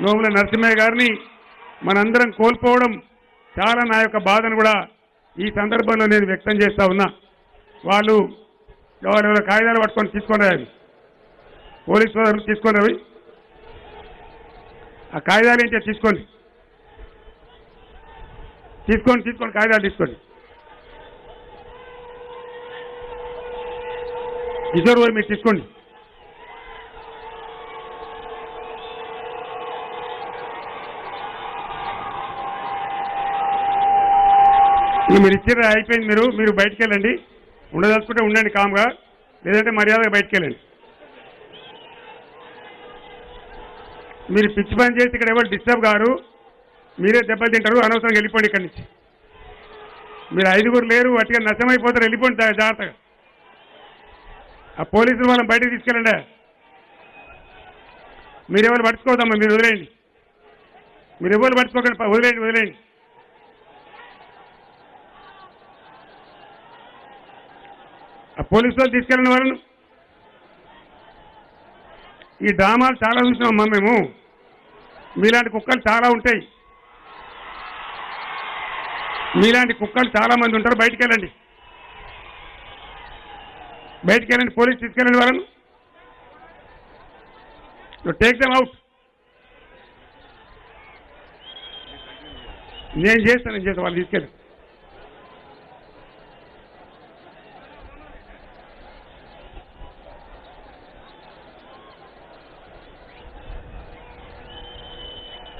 నోముల నరసింహయ్య గారిని మనందరం కోల్పోవడం చాలా నా యొక్క బాధను కూడా ఈ సందర్భంలో నేను వ్యక్తం చేస్తా ఉన్నా. వాళ్ళు ఎవరు కాగితాలు పట్టుకొని తీసుకొని రావి పోలీసు సోదరులు తీసుకొని రవి ఆ కాగితాలు ఏంటో తీసుకోండి తీసుకోండి తీసుకోండి కాగితాలు తీసుకోండి కిషోర్ గారు మీరు తీసుకోండి. మీరు ఇచ్చిన అయిపోయింది మీరు మీరు బయటకు వెళ్ళండి ఉండదలుచుకుంటే ఉండండి కామ్గా. లేదంటే మర్యాదగా బయటకు వెళ్ళండి మీరు పిచ్చి పని చేసి ఇక్కడ ఎవరు డిస్టర్బ్ గారు మీరే దెబ్బలు తింటారు అనవసరంగా వెళ్ళిపోండి ఇక్కడి నుంచి. మీరు ఐదుగురు లేరు అట్టిగా నష్టమైపోతారు వెళ్ళిపోండి జాగ్రత్తగా. ఆ పోలీసులు వాళ్ళని బయటకు తీసుకెళ్ళండి. మీరు ఎవరు పట్టుకోవద్దమ్మా మీరు వదిలేయండి. మీరు ఎవరు పట్టుకోకండి వదిలేయండి వదిలేయండి. పోలీసు వాళ్ళు తీసుకెళ్ళిన వాళ్ళను. ఈ డ్రామాలు చాలా చూసినామమ్మా మేము. మీలాంటి కుక్కలు చాలా ఉంటాయి. మీలాంటి కుక్కలు చాలా మంది ఉంటారు. బయటికి వెళ్ళండి బయటికి వెళ్ళండి పోలీస్ తీసుకెళ్ళండి వాళ్ళను. టేక్ దమ్ అవుట్ నేను చేస్తాను నేను చేస్తాను వాళ్ళు తీసుకెళ్ళి.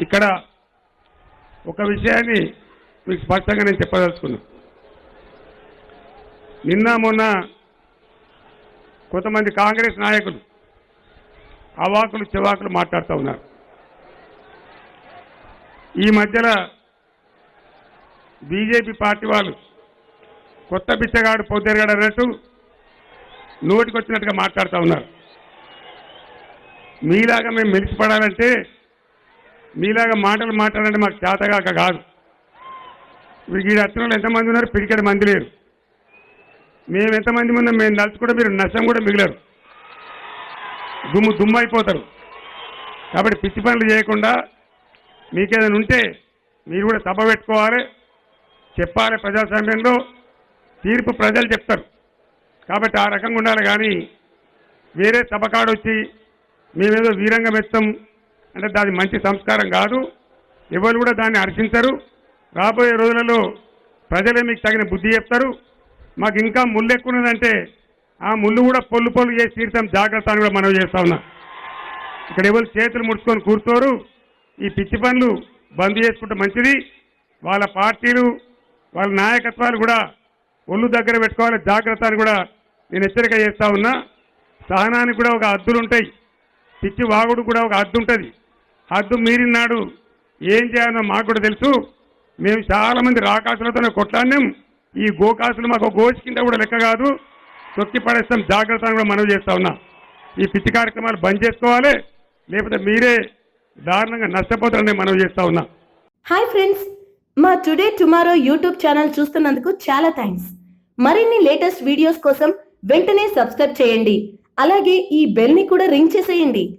ఇక్కడ ఒక విషయాన్ని మీకు స్పష్టంగా నేను చెప్పదలుచుకున్నా. నిన్న మొన్న కొంతమంది కాంగ్రెస్ నాయకులు అవాకులు చెవాకులు మాట్లాడుతూ ఉన్నారు. ఈ మధ్యలో బీజేపీ పార్టీ వాళ్ళు కొత్త బిచ్చగాడు పొద్దురగాడు అన్నట్టు నోటికొచ్చినట్టుగా మాట్లాడుతూ ఉన్నారు. మీలాగా మేము మెలిసిపడాలంటే మీలాగా మాటలు మాట్లాడంటే మాకు చేతగాక కాదు. ఇప్పుడు ఈ రత్నంలో ఎంతమంది ఉన్నారు? పిడికడ మంది లేరు. మేము ఎంతమంది ఉన్నాం మేము నలుచుకుంటే మీరు నష్టం కూడా మిగిలారు. దుమ్ము దుమ్ము అయిపోతారు కాబట్టి పిచ్చి పనులు చేయకుండా మీకేదైనా ఉంటే మీరు కూడా సభ పెట్టుకోవాలి. చెప్పాలి ప్రజాస్వామ్యంలో. తీర్పు ప్రజలు చెప్తారు. కాబట్టి ఆ రకంగా ఉండాలి కానీ వేరే సభ కాడొచ్చి వచ్చి మేమేదో వీరంగం ఎత్తాం. అంటే దాని మంచి సంస్కారం కాదు. ఎవరు కూడా దాన్ని హర్షించరు. రాబోయే రోజులలో ప్రజలే మీకు తగిన బుద్ధి చెప్తారు. మాకు ఇంకా ముళ్ళు ఎక్కున్నదంటే ఆ ముళ్ళు కూడా పొల్లు పొల్లు చేసి తీర్థం జాగ్రత్త అని కూడా మనం చేస్తా ఉన్నా. ఇక్కడ ఎవరు చేతులు ముడుచుకొని కూర్చోరు. ఈ పిచ్చి పనులు బంద్ చేసుకుంటే మంచిది. వాళ్ళ పార్టీలు వాళ్ళ నాయకత్వాలు కూడా ఒళ్ళు దగ్గర పెట్టుకోవాలి. జాగ్రత్త అని కూడా నేను హెచ్చరిక చేస్తా ఉన్నా. సహనానికి కూడా ఒక అద్దులు ఉంటాయి పిచ్చి వాగుడు కూడా ఒక అద్దు ఉంటుంది హద్దు మీరిన్నాడు ఏం చేయాలో మాకు కూడా తెలుసు. మేము చాలా మంది రాకాసులతోనే కొట్లాడినాం. ఈ గోకాసులు మాకు గోచి కింద కూడా లెక్క కాదు. తొక్కి పడేస్తాం. జాగ్రత్త అని కూడా మనవి చేస్తా ఉన్నా. ఈ పిచ్చి కార్యక్రమాలు బంద్ చేసుకోవాలి. లేకపోతే మీరే దారుణంగా నష్టపోతారని మనవి చేస్తా ఉన్నా. Hi friends. మా టుడే టుమారో యూట్యూబ్ ఛానల్ చూస్తున్నందుకు చాలా థ్యాంక్స్. మరిన్ని లేటెస్ట్ వీడియోస్ కోసం వెంటనే సబ్స్క్రైబ్ చేయండి. అలాగే ఈ బెల్ని కూడా రింగ్ చేసేయండి.